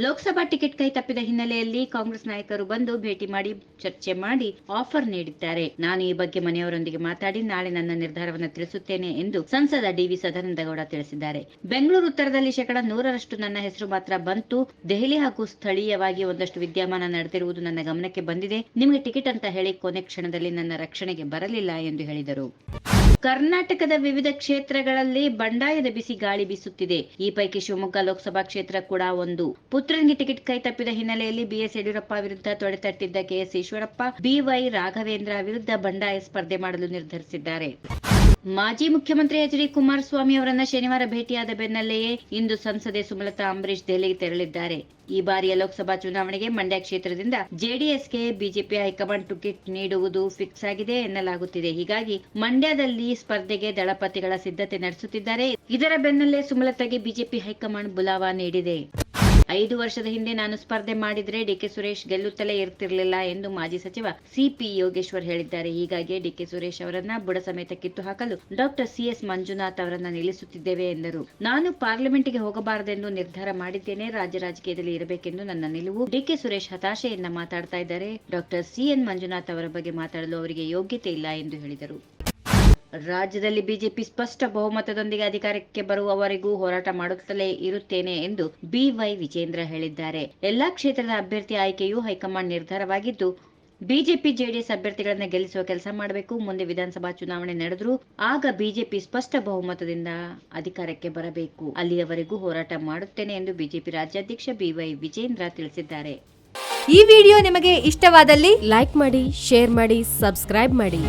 Lok Sabha ticket ಕೈ ತಪ್ಪಿದ ಹಿನ್ನೆಲೆಯಲ್ಲಿ ಕಾಂಗ್ರೆಸ್ ನಾಯಕರು ಬಂದು ಭೇಟಿ ಮಾಡಿ ಚರ್ಚೆ ಮಾಡಿ ಆಫರ್ ನೀಡಿದ್ದಾರೆ. ನಾನು ಈ ಬಗ್ಗೆ ಮನೆಯವರೊಂದಿಗೆ ಮಾತಾಡಿ ನಾಳೆ ನನ್ನ ನಿರ್ಧಾರವನ್ನು ತಿಳಿಸುತ್ತೇನೆ ಎಂದು ಸಂಸದ ಡಿವಿ ಸದಾನಂದಗೌಡ ತಿಳಿಸಿದ್ದಾರೆ. ಬೆಂಗಳೂರು ಉತ್ತರದಲ್ಲಿ ಶೇಕಡ ನೂರರಷ್ಟು ನನ್ನ ಹೆಸರು ಮಾತ್ರ ಬಂತು. ದೆಹಲಿ ಹಾಗೂ ಸ್ಥಳೀಯವಾಗಿ ಒಂದಷ್ಟು ವಿದ್ಯಮಾನ ನಡೆದಿರುವುದು ನನ್ನ ಗಮನಕ್ಕೆ ಬಂದಿದೆ. ನಿಮಗೆ ಟಿಕೆಟ್ ಅಂತ ಹೇಳಿ ಕೊನೆ ಕ್ಷಣದಲ್ಲಿ ನನ್ನ ರಕ್ಷಣೆಗೆ ಬರಲಿಲ್ಲ ಎಂದು ಹೇಳಿದರು. ಕರ್ನಾಟಕದ ವಿವಿಧ ಕ್ಷೇತ್ರಗಳಲ್ಲಿ ಬಂಡಾಯದ ಬಿಸಿ ಗಾಳಿ ಬೀಸುತ್ತಿದೆ. ಈ ಪೈಕಿ ಶಿವಮೊಗ್ಗ ಲೋಕಸಭಾ ಕ್ಷೇತ್ರ ಕೂಡ ಒಂದು. ಪುತ್ರನಿಗೆ ಟಿಕೆಟ್ ಕೈ ತಪ್ಪಿದ ಹಿನ್ನೆಲೆಯಲ್ಲಿ ಬಿಎಸ್ ಯಡಿಯೂರಪ್ಪ ವಿರುದ್ಧ ತೊಡೆತಟ್ಟಿದ್ದ ಕೆಎಸ್ ಈಶ್ವರಪ್ಪ, ಬಿವೈ ರಾಘವೇಂದ್ರ ವಿರುದ್ಧ ಬಂಡಾಯ ಸ್ಪರ್ಧೆ ಮಾಡಲು ನಿರ್ಧರಿಸಿದ್ದಾರೆ. ಮಾಜಿ ಮುಖ್ಯಮಂತ್ರಿ ಎಚ್ ಡಿ ಕುಮಾರಸ್ವಾಮಿ ಅವರನ್ನ ಶನಿವಾರ ಭೇಟಿಯಾದ ಬೆನ್ನಲ್ಲೆಯೇ ಇಂದು ಸಂಸದೆ ಸುಮಲತಾ ಅಂಬರೀಶ್ ದೆಹಲಿಗೆ ತೆರಳಿದ್ದಾರೆ. ಈ ಬಾರಿಯ ಲೋಕಸಭಾ ಚುನಾವಣೆಗೆ ಮಂಡ್ಯ ಕ್ಷೇತ್ರದಿಂದ ಜೆಡಿಎಸ್ಗೆ ಬಿಜೆಪಿ ಹೈಕಮಾಂಡ್ ಟಿಕೆಟ್ ನೀಡುವುದು ಫಿಕ್ಸ್ ಆಗಿದೆ ಎನ್ನಲಾಗುತ್ತಿದೆ. ಹೀಗಾಗಿ ಮಂಡ್ಯದಲ್ಲಿ ಸ್ಪರ್ಧೆಗೆ ದಳಪತಿಗಳ ಸಿದ್ಧತೆ ನಡೆಸುತ್ತಿದ್ದಾರೆ. ಇದರ ಬೆನ್ನಲ್ಲೇ ಸುಮಲತಾಗೆ ಬಿಜೆಪಿ ಹೈಕಮಾಂಡ್ ಬುಲಾವ ನೀಡಿದೆ. ಐದು ವರ್ಷದ ಹಿಂದೆ ನಾನು ಸ್ಪರ್ಧೆ ಮಾಡಿದ್ರೆ ಡಿಕೆ ಸುರೇಶ್ ಗೆಲ್ಲುತ್ತಲೇ ಇರ್ತಿರ್ಲಿಲ್ಲ ಎಂದು ಮಾಜಿ ಸಚಿವ ಸಿಪಿ ಯೋಗೇಶ್ವರ್ ಹೇಳಿದ್ದಾರೆ. ಹೀಗಾಗಿ ಡಿಕೆ ಸುರೇಶ್ ಅವರನ್ನ ಬುಡ ಸಮೇತ ಕಿತ್ತು ಹಾಕಲು ಡಾಕ್ಟರ್ ಸಿಎಸ್ ಮಂಜುನಾಥ್ ಅವರನ್ನ ನಿಲ್ಲಿಸುತ್ತಿದ್ದೇವೆ ಎಂದರು. ನಾನು ಪಾರ್ಲಿಮೆಂಟ್ಗೆ ಹೋಗಬಾರದೆಂದು ನಿರ್ಧಾರ ಮಾಡಿದ್ದೇನೆ. ರಾಜ್ಯ ರಾಜಕೀಯದಲ್ಲಿ ಇರಬೇಕೆಂದು ನನ್ನ ನಿಲುವು. ಡಿಕೆ ಸುರೇಶ್ ಹತಾಶೆಯನ್ನ ಮಾತಾಡ್ತಾ ಇದ್ದಾರೆ. ಡಾಕ್ಟರ್ ಸಿಎನ್ ಮಂಜುನಾಥ್ ಅವರ ಬಗ್ಗೆ ಮಾತಾಡಲು ಅವರಿಗೆ ಯೋಗ್ಯತೆ ಇಲ್ಲ ಎಂದು ಹೇಳಿದರು. ರಾಜ್ಯದಲ್ಲಿ ಬಿಜೆಪಿ ಸ್ಪಷ್ಟ ಬಹುಮತದೊಂದಿಗೆ ಅಧಿಕಾರಕ್ಕೆ ಬರುವವರೆಗೂ ಹೋರಾಟ ಮಾಡುತ್ತಲೇ ಇರುತ್ತೇನೆ ಎಂದು ಬಿವೈ ವಿಜೇಂದ್ರ ಹೇಳಿದ್ದಾರೆ. ಎಲ್ಲಾ ಕ್ಷೇತ್ರದ ಅಭ್ಯರ್ಥಿ ಆಯ್ಕೆಯು ಹೈಕಮಾಂಡ್ ನಿರ್ಧಾರವಾಗಿದ್ದು, ಬಿಜೆಪಿ ಜೆಡಿಎಸ್ ಅಭ್ಯರ್ಥಿಗಳನ್ನ ಗೆಲ್ಲಿಸುವ ಕೆಲಸ ಮಾಡಬೇಕು. ಮುಂದೆ ವಿಧಾನಸಭಾ ಚುನಾವಣೆ ನಡೆದರೂ ಆಗ ಬಿಜೆಪಿ ಸ್ಪಷ್ಟ ಬಹುಮತದಿಂದ ಅಧಿಕಾರಕ್ಕೆ ಬರಬೇಕು. ಅಲ್ಲಿಯವರೆಗೂ ಹೋರಾಟ ಮಾಡುತ್ತೇನೆ ಎಂದು ಬಿಜೆಪಿ ರಾಜ್ಯಾಧ್ಯಕ್ಷ ಬಿವೈ ವಿಜೇಂದ್ರ ತಿಳಿಸಿದ್ದಾರೆ. ಈ ವಿಡಿಯೋ ನಿಮಗೆ ಇಷ್ಟವಾದಲ್ಲಿ ಲೈಕ್ ಮಾಡಿ, ಶೇರ್ ಮಾಡಿ, ಸಬ್ಸ್ಕ್ರೈಬ್ ಮಾಡಿ.